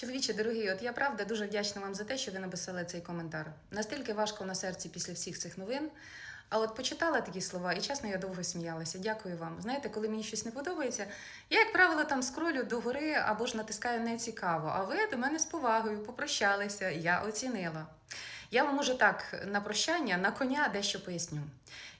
Чоловіче, дорогі, от я правда дуже вдячна вам за те, що ви написали цей коментар. Настільки важко на серці після всіх цих новин. А от почитала такі слова, і чесно, я довго сміялася. Дякую вам. Знаєте, коли мені щось не подобається, я, як правило, там скролю догори або ж натискаю не цікаво. А ви до мене з повагою попрощалися, я оцінила. Я вам уже так на прощання, на коня дещо поясню.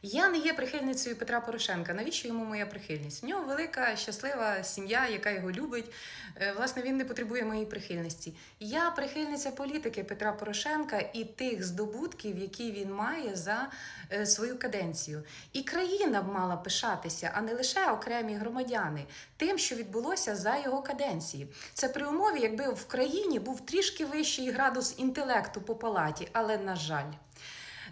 Я не є прихильницею Петра Порошенка. Навіщо йому моя прихильність? В нього велика щаслива сім'я, яка його любить. Е, Власне, він не потребує моєї прихильності. Я прихильниця політики Петра Порошенка і тих здобутків, які він має за е, свою каденцію. І країна б мала пишатися, а не лише окремі громадяни, тим, що відбулося за його каденції. Це при умові, якби в країні був трішки вищий градус інтелекту по палаті, але на жаль.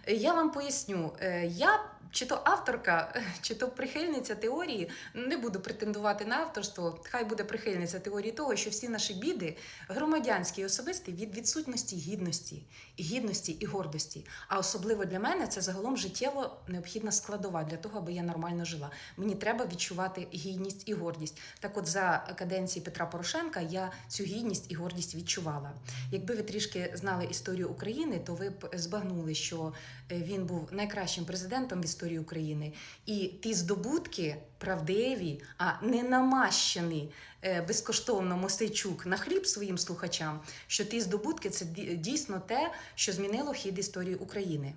Е, Я вам поясню, Е, я чи то авторка, чи то прихильниця теорії, не буду претендувати на авторство. Хай буде прихильниця теорії того, що всі наші біди громадянські і особисті від відсутності гідності, гідності і гордості. А особливо для мене це загалом життєво необхідна складова для того, аби я нормально жила. Мені треба відчувати гідність і гордість. Так, от за каденції Петра Порошенка я цю гідність і гордість відчувала. Якби ви трішки знали історію України, то ви б збагнули, що е, він був найкращим президентом в історії України, і ті здобутки правдиві, а не намащені е, безкоштовно Мосейчук на хліб своїм слухачам, що ті здобутки це дійсно те, що змінило хід історії України.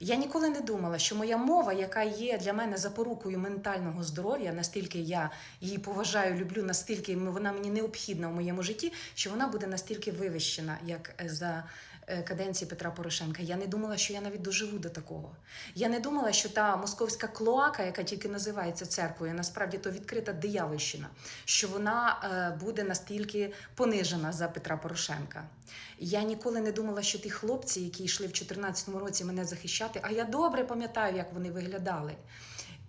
Я ніколи не думала, що моя мова, яка є для мене запорукою ментального здоров'я, настільки я її поважаю, люблю, настільки вона мені необхідна в моєму житті, що вона буде настільки вивищена, як е, за е, каденції Петра Порошенка. Я не думала, що я навіть доживу до такого. Я не думала, що та московська клоака, яка тільки називається церквою, насправді то відкрита диявольщина, що вона е, буде настільки понижена за Петра Порошенка. Я ніколи не думала, що ті хлопці, які йшли в 2014 році мене захищати, а я добре пам'ятаю, як вони виглядали.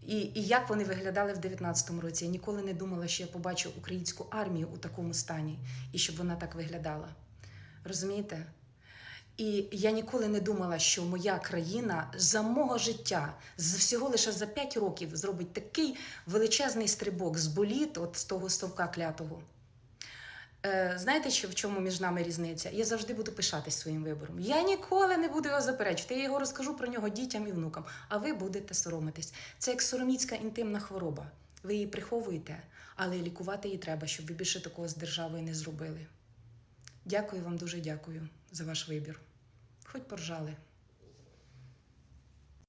І, і як вони виглядали в 19-му році. Я ніколи не думала, що я побачу українську армію у такому стані і щоб вона так виглядала. Розумієте? І я ніколи не думала, що моя країна за мого життя, з всього лише за 5 років, зробить такий величезний стрибок з боліт, от з того стовка клятого. Е, знаєте, що в чому між нами різниця? Я завжди буду пишатись своїм вибором. Я ніколи не буду його заперечувати. Я його розкажу про нього дітям і внукам, а ви будете соромитись. Це як сороміцька інтимна хвороба. Ви її приховуєте, але лікувати її треба, щоб ви більше такого з державою не зробили. Дякую вам дуже дякую за ваш вибір. Хоч поржали.